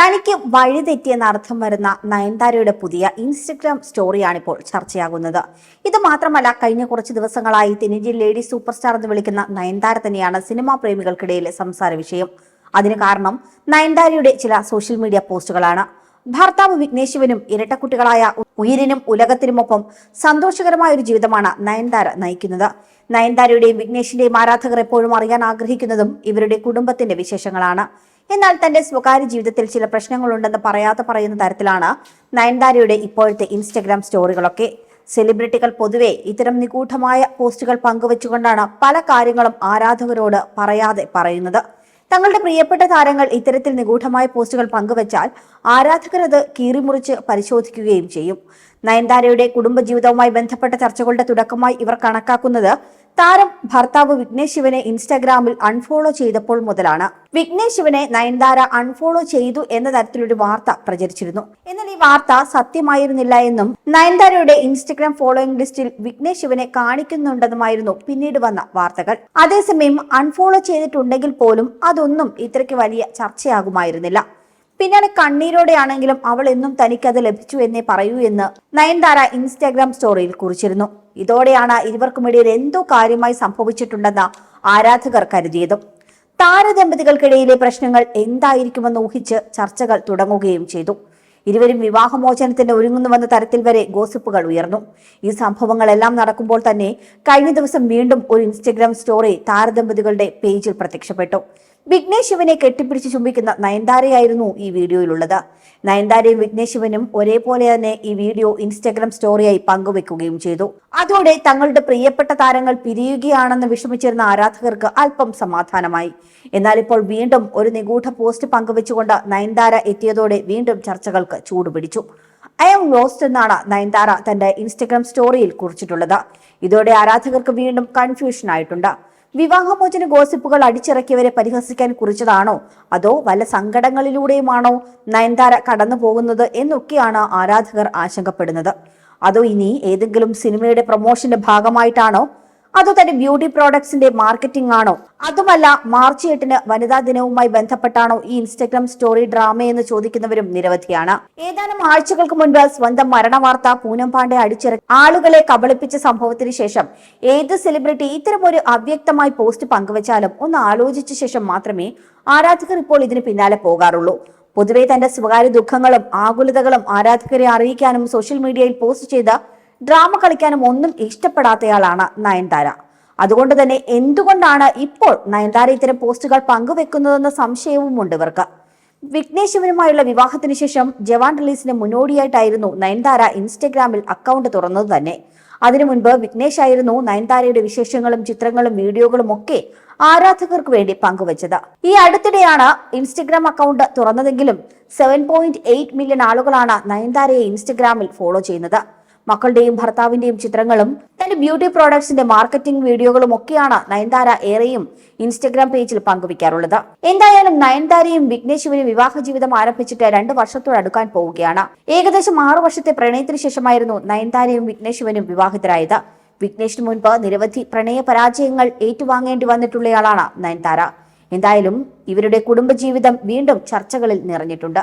തനിക്ക് വഴിതെറ്റിയെന്ന അർത്ഥം വരുന്ന നയൻതാരയുടെ പുതിയ ഇൻസ്റ്റഗ്രാം സ്റ്റോറിയാണിപ്പോൾ ചർച്ചയാകുന്നത്. ഇത് മാത്രമല്ല കഴിഞ്ഞ കുറച്ച് ദിവസങ്ങളായി തെന്നിന്ത്യൻ ലേഡി സൂപ്പർ സ്റ്റാർ എന്ന് വിളിക്കുന്ന നയൻതാര തന്നെയാണ് സിനിമാ പ്രേമികൾക്കിടയിലെ സംസാര വിഷയം. അതിന് കാരണം നയൻതാരയുടെ ചില സോഷ്യൽ മീഡിയ പോസ്റ്റുകളാണ്. ഭർത്താവ് വിഘ്നേശുവിനും ഇരട്ടക്കുട്ടികളായ ഉയിരിനും ഉലകത്തിനുമൊപ്പം സന്തോഷകരമായ ഒരു ജീവിതമാണ് നയൻതാര നയിക്കുന്നത്. നയൻതാരയുടെയും വിഘ്നേഷിന്റെയും ആരാധകർ എപ്പോഴും അറിയാൻ ആഗ്രഹിക്കുന്നതും ഇവരുടെ കുടുംബത്തിന്റെ വിശേഷങ്ങളാണ്. എന്നാൽ തന്റെ സ്വകാര്യ ജീവിതത്തിൽ ചില പ്രശ്നങ്ങളുണ്ടെന്ന് പറയാതെ പറയുന്ന തരത്തിലാണ് നയൻതാരയുടെ ഇപ്പോഴത്തെ ഇൻസ്റ്റഗ്രാം സ്റ്റോറികളൊക്കെ. സെലിബ്രിറ്റികൾ പൊതുവെ ഇത്തരം നിഗൂഢമായ പോസ്റ്റുകൾ പങ്കുവച്ചുകൊണ്ടാണ് പല കാര്യങ്ങളും ആരാധകരോട് പറയാതെ പറയുന്നത്. തങ്ങളുടെ പ്രിയപ്പെട്ട താരങ്ങൾ ഇത്തരത്തിൽ നിഗൂഢമായ പോസ്റ്റുകൾ പങ്കുവച്ചാൽ ആരാധകർ അത് കീറിമുറിച്ച് പരിശോധിക്കുകയും ചെയ്യും. നയൻതാരയുടെ കുടുംബജീവിതവുമായി ബന്ധപ്പെട്ട ചർച്ചകളുടെ തുടക്കമായി ഇവർ കണക്കാക്കുന്നത്. താരം ഭർത്താവ് വിഘ്നേഷ് ശിവനെ ഇൻസ്റ്റാഗ്രാമിൽ അൺഫോളോ ചെയ്തപ്പോൾ മുതലാണ്. വിഘ്നേഷ് ശിവനെ നയൻതാര അൺഫോളോ ചെയ്തു എന്ന തരത്തിലൊരു വാർത്ത പ്രചരിച്ചിരുന്നു. എന്നാൽ ഈ വാർത്ത സത്യമായിരുന്നില്ല എന്നും നയൻതാരയുടെ ഇൻസ്റ്റഗ്രാം ഫോളോയിങ് ലിസ്റ്റിൽ വിഘ്നേഷ് ശിവനെ കാണിക്കുന്നുണ്ടെന്നുമായിരുന്നു പിന്നീട് വന്ന വാർത്തകൾ. അതേസമയം അൺഫോളോ ചെയ്തിട്ടുണ്ടെങ്കിൽ പോലും അതൊന്നും ഇത്രയ്ക്ക് വലിയ ചർച്ചയാകുമായിരുന്നില്ല. പിന്നാലെ കണ്ണീരോടെയാണെങ്കിലും അവൾ എന്നും തനിക്കത് ലഭിച്ചു എന്നേ പറയൂ എന്ന് നയൻതാര ഇൻസ്റ്റാഗ്രാം സ്റ്റോറിയിൽ കുറിച്ചിരുന്നു. ഇതോടെയാണ് ഇരുവർക്കുമിടയിൽ എന്തോ കാര്യമായി സംഭവിച്ചിട്ടുണ്ടെന്ന് ആരാധകർ കരുതിയതും. താരദമ്പതികൾക്കിടയിലെ പ്രശ്നങ്ങൾ എന്തായിരിക്കുമെന്ന് ഊഹിച്ച് ചർച്ചകൾ തുടങ്ങുകയും ചെയ്തു. ഇരുവരും വിവാഹമോചനത്തിന് ഒരുങ്ങുന്നുവെന്ന തരത്തിൽ വരെ ഗോസിപ്പുകൾ ഉയർന്നു. ഈ സംഭവങ്ങളെല്ലാം നടക്കുമ്പോൾ തന്നെ കഴിഞ്ഞ ദിവസം വീണ്ടും ഒരു ഇൻസ്റ്റഗ്രാം സ്റ്റോറി താരദമ്പതികളുടെ പേജിൽ പ്രത്യക്ഷപ്പെട്ടു. വിഘ്നേഷ് ശിവനെ കെട്ടിപ്പിടിച്ച് ചുംബിക്കുന്ന നയൻതാരയായിരുന്നു ഈ വീഡിയോയിലുള്ളത്. നയൻതാരയും വിഘ്നേഷ് ശിവനും ഒരേപോലെ തന്നെ ഈ വീഡിയോ ഇൻസ്റ്റാഗ്രാം സ്റ്റോറിയായി പങ്കുവെക്കുകയും ചെയ്തു. അതോടെ തങ്ങളുടെ പ്രിയപ്പെട്ട താരങ്ങൾ പിരിയുകയാണെന്ന് വിഷമിച്ചിരുന്ന ആരാധകർക്ക് അല്പം സമാധാനമായി. എന്നാൽ ഇപ്പോൾ വീണ്ടും ഒരു നിഗൂഢ പോസ്റ്റ് പങ്കുവെച്ചുകൊണ്ട് നയൻതാര എത്തിയതോടെ വീണ്ടും ചർച്ചകൾക്ക് ചൂടുപിടിച്ചു. ഐ എം ലോസ്റ്റ് എന്നാണ് നയൻതാര തന്റെ ഇൻസ്റ്റഗ്രാം സ്റ്റോറിയിൽ കുറിച്ചിട്ടുള്ളത്. ഇതോടെ ആരാധകർക്ക് വീണ്ടും കൺഫ്യൂഷൻ ആയിട്ടുണ്ട് വിവാഹമോചന ഗോസിപ്പുകൾ അടിച്ചിറക്കിയവരെ പരിഹസിക്കാൻ കുറിച്ചതാണോ? അതോ വല്ല സങ്കടങ്ങളിലൂടെയുമാണോ നയൻതാര കടന്നു പോകുന്നത് എന്നൊക്കെയാണ് ആരാധകർ ആശങ്കപ്പെടുന്നത്. അതോ ഇനി ഏതെങ്കിലും സിനിമയുടെ പ്രൊമോഷന്റെ ഭാഗമായിട്ടാണോ അതോ തന്റെ ബ്യൂട്ടി പ്രോഡക്ട്സിന്റെ മാർക്കറ്റിംഗ് ആണോ? അതുമല്ല മാർച്ച് എട്ടിന് വനിതാ ദിനവുമായി ബന്ധപ്പെട്ടാണോ ഈ ഇൻസ്റ്റഗ്രാം സ്റ്റോറി ഡ്രാമ എന്ന് ചോദിക്കുന്നവരും നിരവധിയാണ്. ഏതാനും ആഴ്ചകൾക്ക് മുൻപ് സ്വന്തം മരണവാർത്ത പൂനം പാണ്ഡെ അടിച്ചിറക്കി. ആളുകളെ കബളിപ്പിച്ച സംഭവത്തിന് ശേഷം ഏത് സെലിബ്രിറ്റി ഇത്തരം ഒരു അവ്യക്തമായി പോസ്റ്റ് പങ്കുവച്ചാലും ഒന്ന് ആലോചിച്ച ശേഷം മാത്രമേ ആരാധകർ ഇപ്പോൾ ഇതിന് പിന്നാലെ പോകാറുള്ളൂ. പൊതുവെ തന്റെ സ്വകാര്യ ദുഃഖങ്ങളും ആകുലതകളും ആരാധകരെ അറിയിക്കാനും സോഷ്യൽ മീഡിയയിൽ പോസ്റ്റ് ചെയ്ത ഡ്രാമ കളിക്കാനും ഒന്നും ഇഷ്ടപ്പെടാത്തയാളാണ് നയൻതാര. അതുകൊണ്ട് തന്നെ എന്തുകൊണ്ടാണ് ഇപ്പോൾ നയൻതാര ഇത്തരം പോസ്റ്റുകൾ പങ്കുവെക്കുന്നതെന്ന സംശയവുമുണ്ട് ഇവർക്ക്. വിഘ്നേഷ് ശിവനുമായുള്ള വിവാഹത്തിന് ശേഷം ജവാൻ റിലീസിന് മുന്നോടിയായിട്ടായിരുന്നു നയൻതാര ഇൻസ്റ്റഗ്രാമിൽ അക്കൗണ്ട് തുറന്നത് തന്നെ. അതിനു മുൻപ് വിഘ്നേഷ് ആയിരുന്നു നയൻതാരയുടെ വിശേഷങ്ങളും ചിത്രങ്ങളും വീഡിയോകളും ഒക്കെ ആരാധകർക്ക് വേണ്ടി പങ്കുവച്ചത്. ഈ അടുത്തിടെയാണ് ഇൻസ്റ്റഗ്രാം അക്കൗണ്ട് തുറന്നതെങ്കിലും സെവൻ മില്യൺ ആളുകളാണ് നയൻതാരയെ ഇൻസ്റ്റഗ്രാമിൽ ഫോളോ ചെയ്യുന്നത്. മക്കളുടെയും ഭർത്താവിന്റെയും ചിത്രങ്ങളും തന്റെ ബ്യൂട്ടി പ്രോഡക്ട്സിന്റെ മാർക്കറ്റിംഗ് വീഡിയോകളും ഒക്കെയാണ് നയൻതാര ഏറെയും ഇൻസ്റ്റഗ്രാം പേജിൽ പങ്കുവയ്ക്കാറുള്ളത്. എന്തായാലും നയൻതാരയും വിഘ്നേശുവിനും വിവാഹ ജീവിതം ആരംഭിച്ചിട്ട് രണ്ട് വർഷത്തോടടുക്കാൻ പോവുകയാണ്. ഏകദേശം ആറു വർഷത്തെ പ്രണയത്തിന് ശേഷമായിരുന്നു നയൻതാരയും വിഘ്നേശുവിനും വിവാഹിതരായത്. വിഘ്നേഷിന് മുൻപ് നിരവധി പ്രണയ പരാജയങ്ങൾ ഏറ്റുവാങ്ങേണ്ടി വന്നിട്ടുള്ളയാളാണ് നയൻതാര. എന്തായാലും ഇവരുടെ കുടുംബജീവിതം വീണ്ടും ചർച്ചകളിൽ നിറഞ്ഞിട്ടുണ്ട്.